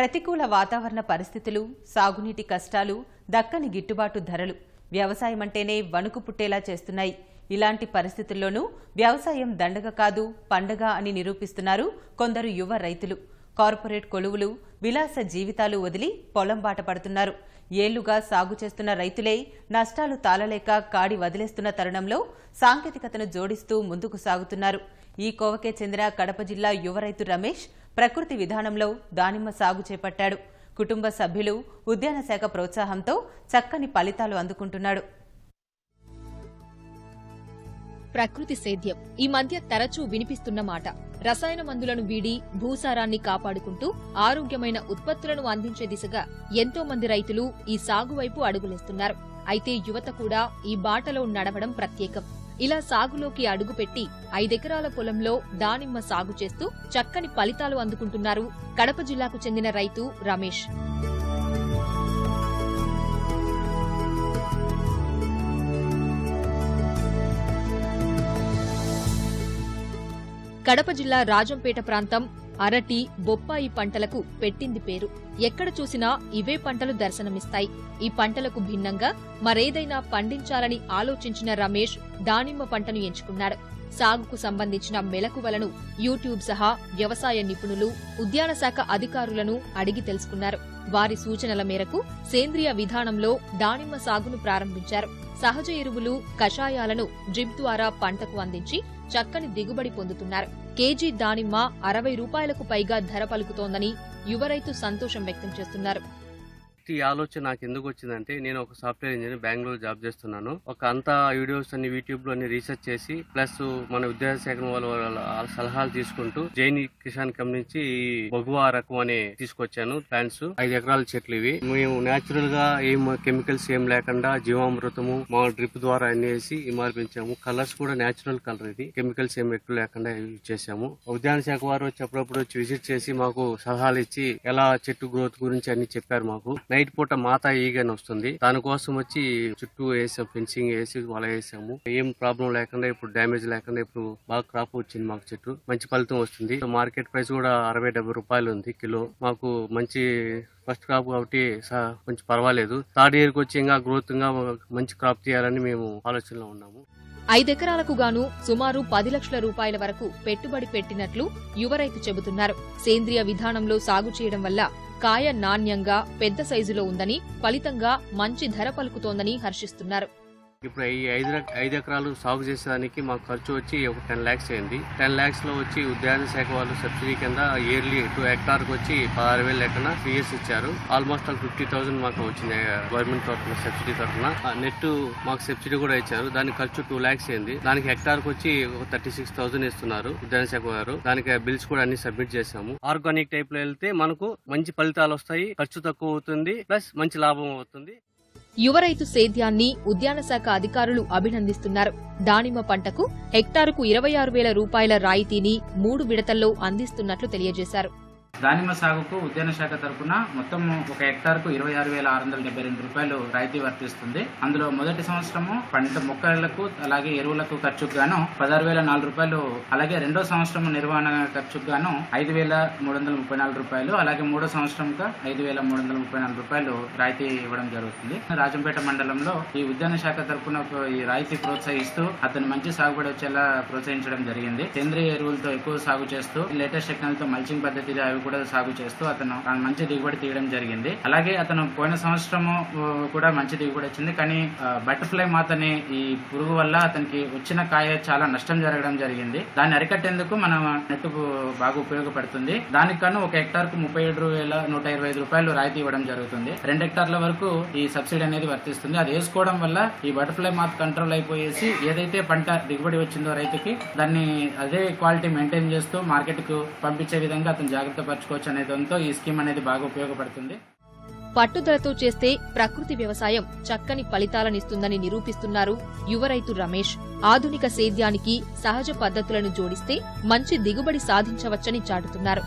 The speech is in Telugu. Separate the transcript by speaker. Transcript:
Speaker 1: ప్రతికూల వాతావరణ పరిస్థితులు సాగునీటి కష్టాలు దక్కని గిట్టుబాటు ధరలు వ్యవసాయం అంటేనే వణుకు పుట్టేలా చేస్తున్నాయి. ఇలాంటి పరిస్థితుల్లోనూ వ్యవసాయం దండగ కాదు పండగ అని నిరూపిస్తున్నారు కొందరు యువ రైతులు. కార్పొరేట్ కొలువులు విలాస జీవితాలు వదిలి పొలం బాట పడుతున్నారు. ఏళ్ళుగా సాగు చేస్తున్న రైతులే నష్టాలు తాళలేక కాడి వదిలేస్తున్న తరుణంలో సాంకేతికతను జోడిస్తూ ముందుకు సాగుతున్నారు. ఈ కోవకే చెందిన కడప జిల్లా యువ రైతు రమేష్ ప్రకృతి విధానంలో దానిమ్మ సాగు చేపట్టాడు. కుటుంబ సభ్యులు ఉద్యాన శాఖ ప్రోత్సాహంతో చక్కని ఫలితాలు అందుకుంటున్నాడు.
Speaker 2: ప్రకృతి సేద్యం. ఈ మధ్య తరచూ వినిపిస్తున్న మాట. రసాయన మందులను వీడి భూసారాన్ని కాపాడుకుంటూ ఆరోగ్యమైన ఉత్పత్తులను అందించే దిశగా ఎంతో మంది రైతులు ఈ సాగు వైపు అడుగులేస్తున్నారు. అయితే యువత కూడా ఈ బాటలో నడవడం ప్రత్యేకం. ఇలా సాగులోకి అడుగుపెట్టి ఐదెకరాల పొలంలో దానిమ్మ సాగు చేస్తూ చక్కని ఫలితాలు అందుకుంటున్నారు కడప జిల్లాకు చెందిన రైతు రమేష్. కడప జిల్లా రాజంపేట ప్రాంతం అరటి బొప్పాయి పంటలకు పెట్టింది పేరు. ఎక్కడ చూసినా ఇవే పంటలు దర్శనమిస్తాయి. ఈ పంటలకు భిన్నంగా మరేదైనా పండించాలని ఆలోచించిన రమేష్ దానిమ్మ పంటను ఎంచుకున్నాడు. సాగుకు సంబంధించిన మెలకువలను యూట్యూబ్ సహా వ్యవసాయ నిపుణులు ఉద్యాన శాఖ అధికారులను అడిగి తెలుసుకున్నారు. వారి సూచనల మేరకు సేంద్రియ విధానంలో దానిమ్మ సాగును ప్రారంభించారు. సహజ ఎరువులు కషాయాలను డ్రిప్ ద్వారా పంటకు అందించి చక్కని దిగుబడి పొందుతున్నారు. కేజీ దానిమ్మ అరవై రూపాయలకు పైగా ధర పలుకుతోందని యువ రైతు సంతోషం వ్యక్తం చేస్తున్నారు.
Speaker 3: ఈ ఆలోచన నాకు ఎందుకు వచ్చిందంటే నేను ఒక సాఫ్ట్వేర్ ఇంజనీర్ బెంగళూరు జాబ్ చేస్తున్నాను. ఒక అంతా వీడియోస్ అన్ని యూట్యూబ్లో అన్ని రీసెర్చ్ చేసి ప్లస్ మన విద్యాశాఖ వాళ్ళ వాళ్ళ సలహాలు తీసుకుంటూ జైని కిసాన్ కంపెనీ నుంచి ఈ బగువా రకం అని తీసుకొచ్చాను ప్లాంట్స్. ఐదు ఎకరాల చెట్లు ఇవి. మేము న్యాచురల్గా ఏం కెమికల్స్ ఏం లేకుండా జీవామృతము మా డ్రిప్ ద్వారా అన్ని వేసి మార్పించాము కలర్స్ కూడా నేచురల్ కలర్ ఇది. కెమికల్స్ ఏం ఎక్కువ లేకుండా యూజ్ చేసాము ఉద్యాన శాఖ వారు వచ్చి అప్పుడప్పుడు వచ్చి విజిట్ చేసి మాకు సలహాలు ఇచ్చి ఎలా చెట్టు గ్రోత్ గురించి అన్ని చెప్పారు మాకు. నైట్ పూట మాతా ఈగని వస్తుంది. దానికోసం వచ్చి చుట్టూ వేసాం ఫెన్సింగ్ వేసి వల వేసాము. ఏం ప్రాబ్లం లేకుండా ఇప్పుడు డ్యామేజ్ లేకుండా ఇప్పుడు బాగా క్రాప్ వచ్చింది మాకు చెట్టు. మంచి ఫలితం వస్తుంది. మార్కెట్ ప్రైస్ కూడా అరవై డెబ్బై రూపాయలు ఉంది కిలో. మాకు మంచి ఫస్ట్ క్రాప్ కాబట్టి కొంచెం పర్వాలేదు. థర్డ్ ఇయర్కి వచ్చి ఇంకా గ్రోత్ మంచి క్రాప్ తీయాలని మేము ఆలోచనలో ఉన్నాము.
Speaker 2: ఐదెకరాలకు గాను సుమారు పది లక్షల రూపాయల వరకు పెట్టుబడి పెట్టినట్లు యువ రైతు చెబుతున్నారు. సేంద్రియ విధానంలో సాగు చేయడం వల్ల కాయ నాణ్యంగా పెద్ద సైజులో ఉందని ఫలితంగా మంచి ధర పలుకుతోందని హర్షిస్తున్నారు.
Speaker 3: ఇప్పుడు ఈ ఐదు ఐదు ఎకరాలు సాగు చేసేదానికి మాకు ఖర్చు వచ్చి ఒక టెన్ ల్యాక్స్ అయింది. టెన్ ల్యాక్స్లో వచ్చి ఉద్యాన శాఖ వాళ్ళు సబ్సిడీ కింద ఇయర్లీ టూ హెక్టార్కి వచ్చి పదహారు వేలు లెక్కన ఫీఎస్ ఇచ్చారు. ఆల్మోస్ట్ ఆల్ ఫిఫ్టీ థౌసండ్ మాకు వచ్చింది గవర్నమెంట్ తరఫున సబ్సిడీ తరఫున. నెట్ మాకు సబ్సిడీ కూడా ఇచ్చారు. దానికి ఖర్చు టూ ల్యాక్స్ అయింది. దానికి హెక్టార్కి వచ్చి ఒక థర్టీ సిక్స్ థౌసండ్ ఇస్తున్నారు ఉద్యాన శాఖ వారు. దానికి బిల్స్ కూడా అన్ని సబ్మిట్ చేసాము ఆర్గానిక్ టైప్లో వెళ్తే మనకు మంచి ఫలితాలు వస్తాయి ఖర్చు తక్కువ అవుతుంది ప్లస్ మంచి లాభం అవుతుంది.
Speaker 2: యువ రైతు సేద్యాన్ని ఉద్యాన శాఖ అధికారులు అభినందిస్తున్నారు. దానిమ్మ పంటకు హెక్టారుకు ఇరవై ఆరు వేల రూపాయల రాయితీని మూడు విడతల్లో అందిస్తున్నట్లు తెలియజేశారు.
Speaker 4: దానిమ్మ సాగుకు ఉద్యాన శాఖ తరఫున మొత్తం ఒక హెక్టార్కు ఇరవై ఆరు వేల ఆరు వందల డెబ్బై రెండు రూపాయలు రాయితీ వర్తిస్తుంది. అందులో మొదటి సంవత్సరము పంట మొక్కలకు అలాగే ఎరువులకు ఖర్చుకు గాను పదహారు వేల నాలుగు రూపాయలు అలాగే రెండో సంవత్సరం నిర్వహణ ఖర్చుకు గాను ఐదు వేల మూడు వందల ముప్పై నాలుగు రూపాయలు అలాగే మూడో సంవత్సరంగా ఐదు వేల మూడు వందల ముప్పై నాలుగు రూపాయలు రాయితీ ఇవ్వడం జరుగుతుంది. రాజంపేట మండలంలో ఈ ఉద్యాన శాఖ తరఫున ఈ రాయితీ ప్రోత్సహిస్తూ అతను మంచి సాగుబడి వచ్చేలా ప్రోత్సహించడం జరిగింది. సేంద్రియ ఎరువులతో ఎక్కువ సాగు చేస్తూ లేటెస్ట్ టెక్నాలజీతో మల్చింగ్ పద్ధతి అవి కూడా సాగు చేస్తూ అతను మంచి దిగుబడి తీయడం జరిగింది. అలాగే అతను పోయిన సంవత్సరము కూడా మంచి దిగుబడి వచ్చింది. కానీ బటర్ఫ్లై మాతని ఈ పురుగు వల్ల అతనికి వచ్చిన కాయ చాలా నష్టం జరగడం జరిగింది. దాన్ని అరికట్టేందుకు మన నెట్ బాగా ఉపయోగపడుతుంది. దానికన్నా ఒక హెక్టార్కు ముప్పై ఏడు వేల నూట ఇరవై ఐదు రూపాయలు రాయితీ ఇవ్వడం జరుగుతుంది. రెండు హెక్టార్ల వరకు ఈ సబ్సిడీ అనేది వర్తిస్తుంది. అది వేసుకోవడం వల్ల ఈ బటర్ఫ్లై మాత్ కంట్రోల్ అయిపోయేసి ఏదైతే పంట దిగుబడి వచ్చిందో రైతుకి దాన్ని అదే క్వాలిటీ మెయింటైన్ చేస్తూ మార్కెట్కు పంపించే విధంగా అతను జాగ్రత్త మార్చుకోవచ్చు అనే దాంతో ఈ స్కీమ్ అనేది బాగా ఉపయోగపడుతుంది.
Speaker 2: పట్టుదలతో చేస్తే ప్రకృతి వ్యవసాయం చక్కని ఫలితాలనిస్తుందని నిరూపిస్తున్నారు యువ రైతు రమేష్. ఆధునిక సేద్యానికి సహజ పద్ధతులను జోడిస్తే మంచి దిగుబడి సాధించవచ్చని చాటుతున్నారు.